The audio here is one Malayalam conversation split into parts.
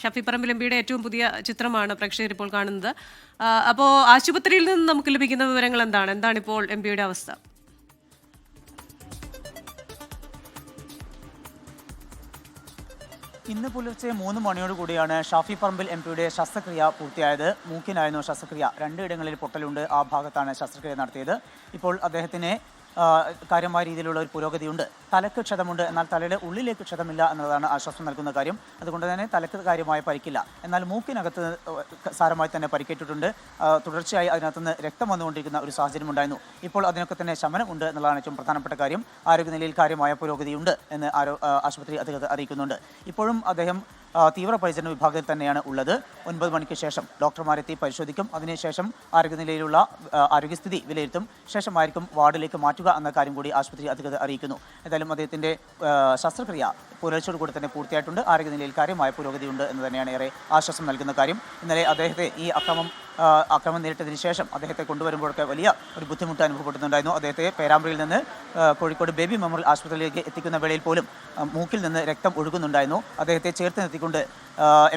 ഷഫി പറമ്പിലമ്പിയുടെ ഏറ്റവും പുതിയ ചിത്രമാണ് പ്രേക്ഷകർ ഇപ്പോൾ കാണുന്നത്. അപ്പോൾ അപ്പോ ആശുപത്രിയിൽ നിന്ന് നമുക്ക് ലഭിക്കുന്ന വിവരങ്ങൾ എന്താണ്? എന്താണ് ഇപ്പോൾ എം പിയുടെ അവസ്ഥ? ഇന്ന് പുലർച്ചെ മൂന്ന് മണിയോട് കൂടിയാണ് ഷാഫി പറമ്പിൽ എം പിയുടെ ശസ്ത്രക്രിയ പൂർത്തിയായത്. മൂക്കിനായിരുന്നു ശസ്ത്രക്രിയ. രണ്ടിടങ്ങളിൽ പൊട്ടലുണ്ട്. ആ ഭാഗത്താണ് ശസ്ത്രക്രിയ നടത്തിയത്. ഇപ്പോൾ അദ്ദേഹത്തിന് കാര്യമായ രീതിയിലുള്ള ഒരു പുരോഗതിയുണ്ട്. തലക്ക് ക്ഷതമുണ്ട് എന്നാൽ തലയുടെ ഉള്ളിലേക്ക് ക്ഷതമില്ല എന്നതാണ് ആശ്വാസം നൽകുന്ന കാര്യം. അതുകൊണ്ട് തന്നെ തലക്ക് കാര്യമായ പരിക്കില്ല. എന്നാൽ മൂക്കിനകത്ത് സാരമായി തന്നെ പരിക്കേറ്റിട്ടുണ്ട്. തുടർച്ചയായി അതിനകത്തുനിന്ന് രക്തം വന്നുകൊണ്ടിരിക്കുന്ന ഒരു സാഹചര്യം ഉണ്ടായിരുന്നു. ഇപ്പോൾ അതിനൊക്കെ തന്നെ ശമനം ഉണ്ട് എന്നുള്ളതാണ് ഏറ്റവും പ്രധാനപ്പെട്ട കാര്യം. ആരോഗ്യനിലയിൽ കാര്യമായ പുരോഗതിയുണ്ട് എന്ന് ആരോ ആശുപത്രി അധികൃതർ അറിയിക്കുന്നുണ്ട്. ഇപ്പോഴും അദ്ദേഹം തീവ്രപരിചരണ വിഭാഗത്തിൽ തന്നെയാണ് ഉള്ളത്. ഒൻപത് മണിക്ക് ശേഷം ഡോക്ടർമാരെത്തി പരിശോധിക്കും. അതിനുശേഷം ആരോഗ്യനിലയിലുള്ള ആരോഗ്യസ്ഥിതി വിലയിരുത്തും. ശേഷമായിരിക്കും വാർഡിലേക്ക് മാറ്റുക എന്ന കാര്യം കൂടി ആശുപത്രി അധികൃതർ അറിയിക്കുന്നു. എന്തായാലും അദ്ദേഹത്തിന്റെ ശസ്ത്രക്രിയ പുലർച്ചയോട് കൂടി തന്നെ പൂർത്തിയായിട്ടുണ്ട്. ആരോഗ്യനിലയിൽ കാര്യമായ പുരോഗതിയുണ്ട് എന്ന് തന്നെയാണ് ഏറെ ആശ്വാസം നൽകുന്ന കാര്യം. ഇന്നലെ അദ്ദേഹത്തെ ഈ അക്രമം ആ, അക്രമം നേരിട്ടതിന് ശേഷം അദ്ദേഹത്തെ കൊണ്ടുവരുമ്പോഴൊക്കെ വലിയ ഒരു ബുദ്ധിമുട്ട് അനുഭവപ്പെടുന്നുണ്ടായിരുന്നു അദ്ദേഹത്തെ പേരാമ്പ്രയിൽ നിന്ന് കോഴിക്കോട് ബേബി മെമ്മോറിയൽ ആശുപത്രിയിലേക്ക് എത്തിക്കുന്ന വേളയിൽ പോലും മൂക്കിൽ നിന്ന് രക്തം ഒഴുകുന്നുണ്ടായിരുന്നു. അദ്ദേഹത്തെ ചേർത്ത് നിർത്തിക്കൊണ്ട്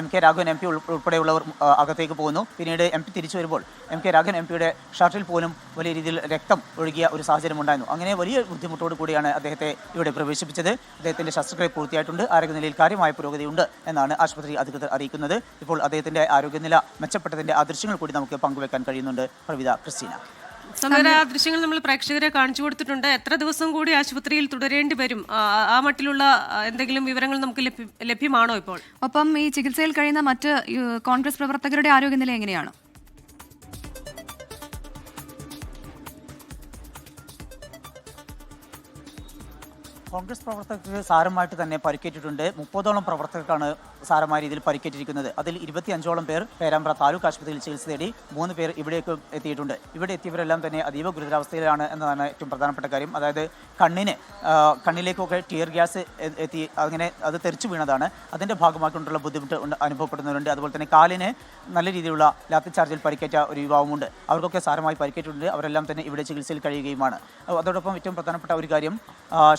M K Raghavan M P ഉൾപ്പെടെയുള്ളവർ അകത്തേക്ക് പോകുന്നു. പിന്നീട് എം പി തിരിച്ചു വരുമ്പോൾ എം കെ രാഘവൻ എം പിയുടെ ഷർട്ടിൽ പോലും വലിയ രീതിയിൽ രക്തം ഒഴുകിയ ഒരു സാഹചര്യം ഉണ്ടായിരുന്നു. അങ്ങനെ വലിയ ബുദ്ധിമുട്ടോട് കൂടിയാണ് അദ്ദേഹത്തെ ഇവിടെ പ്രവേശിപ്പിച്ചത്. അദ്ദേഹത്തിന്റെ ശസ്ത്രക്രിയ പൂർത്തിയായിട്ടുണ്ട്. ആരോഗ്യനിലയിൽ കാര്യമായ പുരോഗതിയുണ്ട് എന്നാണ് ആശുപത്രി അധികൃതർ അറിയിക്കുന്നത്. ഇപ്പോൾ അദ്ദേഹത്തിന്റെ ആരോഗ്യനില മെച്ചപ്പെട്ടതിന്റെ അദൃശ്യങ്ങൾ ദൃശ്യങ്ങൾ കൂടി നമുക്ക് പങ്കുവെക്കാൻ കഴിയുന്നുണ്ട്. പ്രവിത ക്രിസ്റ്റീന. സമീര ആ ദൃശ്യങ്ങൾ നമ്മൾ പ്രേക്ഷകരെ കാണിച്ചു കൊടുത്തിട്ടുണ്ട്. എത്ര ദിവസം കൂടി ആശുപത്രിയിൽ തുടരേണ്ടി വരും? ആ മട്ടിലുള്ള എന്തെങ്കിലും വിവരങ്ങൾ നമുക്ക് ലഭ്യമാണോ ഇപ്പോൾ? ഒപ്പം ഈ ചികിത്സയിൽ കഴിയുന്ന മറ്റ് കോൺഗ്രസ് പ്രവർത്തകരുടെ ആരോഗ്യനില എങ്ങനെയാണ്? കോൺഗ്രസ് പ്രവർത്തകർക്ക് സാരമായിട്ട് തന്നെ പരിക്കേറ്റിട്ടുണ്ട്. മുപ്പതോളം പ്രവർത്തകർക്കാണ് സാരമായ രീതിയിൽ പരിക്കേറ്റിരിക്കുന്നത്. അതിൽ ഇരുപത്തി അഞ്ചോളം പേർ പേരാമ്പ്ര താലൂക്ക് ആശുപത്രിയിൽ ചികിത്സ തേടി മൂന്ന് പേർ ഇവിടേക്ക് എത്തിയിട്ടുണ്ട്. ഇവിടെ എത്തിയവരെല്ലാം തന്നെ അതീവ ഗുരുതരാവസ്ഥയിലാണ് എന്നതാണ് ഏറ്റവും പ്രധാനപ്പെട്ട കാര്യം. അതായത് കണ്ണിന് കണ്ണിലേക്കൊക്കെ ടിയർ ഗ്യാസ് എത്തി അങ്ങനെ അത് തെറിച്ചു വീണതാണ്. അതിന്റെ ഭാഗമായിട്ടുള്ള ബുദ്ധിമുട്ട് അനുഭവപ്പെടുന്നവരുണ്ട്. അതുപോലെ തന്നെ കാലിന് നല്ല രീതിയിലുള്ള ലാത്തി ചാർജിൽ പരിക്കേറ്റ ഒരു യുവാവുമുണ്ട്. അവർക്കൊക്കെ സാരമായി പരിക്കേറ്റിട്ടുണ്ട്. അവരെല്ലാം തന്നെ ഇവിടെ ചികിത്സയിൽ കഴിയുകയുമാണ്. അതോടൊപ്പം ഏറ്റവും പ്രധാനപ്പെട്ട ഒരു കാര്യം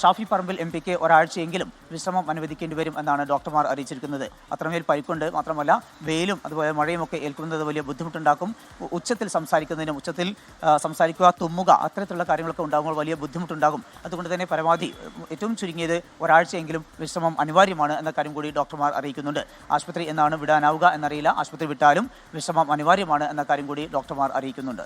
ഷാഫി ഷാഫി പറമ്പിൽ എം പിക്ക് ഒരാഴ്ചയെങ്കിലും വിശ്രമം അനുവദിക്കേണ്ടി വരും എന്നാണ് ഡോക്ടർമാർ അറിയിച്ചിരിക്കുന്നത്. അത്രമേൽ പരിക്കുണ്ട്. മാത്രമല്ല വെയിലും അതുപോലെ മഴയും ഒക്കെ ഏൽക്കുന്നത് വലിയ ബുദ്ധിമുട്ടുണ്ടാക്കും. ഉച്ചത്തിൽ സംസാരിക്കുന്നതിനും ഉച്ചത്തിൽ സംസാരിക്കുക തുമ്മുക അത്തരത്തിലുള്ള കാര്യങ്ങളൊക്കെ ഉണ്ടാകുമ്പോൾ വലിയ ബുദ്ധിമുട്ടുണ്ടാകും. അതുകൊണ്ട് തന്നെ പരമാവധി ഏറ്റവും ചുരുങ്ങിയത് ഒരാഴ്ചയെങ്കിലും വിശ്രമം അനിവാര്യമാണ് എന്ന കാര്യം കൂടി ഡോക്ടർമാർ അറിയിക്കുന്നുണ്ട്. ആശുപത്രി എന്നാണ് വിടാനാവുക എന്നറിയില്ല. ആശുപത്രി വിട്ടാലും വിശ്രമം അനിവാര്യമാണ് എന്ന കാര്യം കൂടി ഡോക്ടർമാർ അറിയിക്കുന്നുണ്ട്.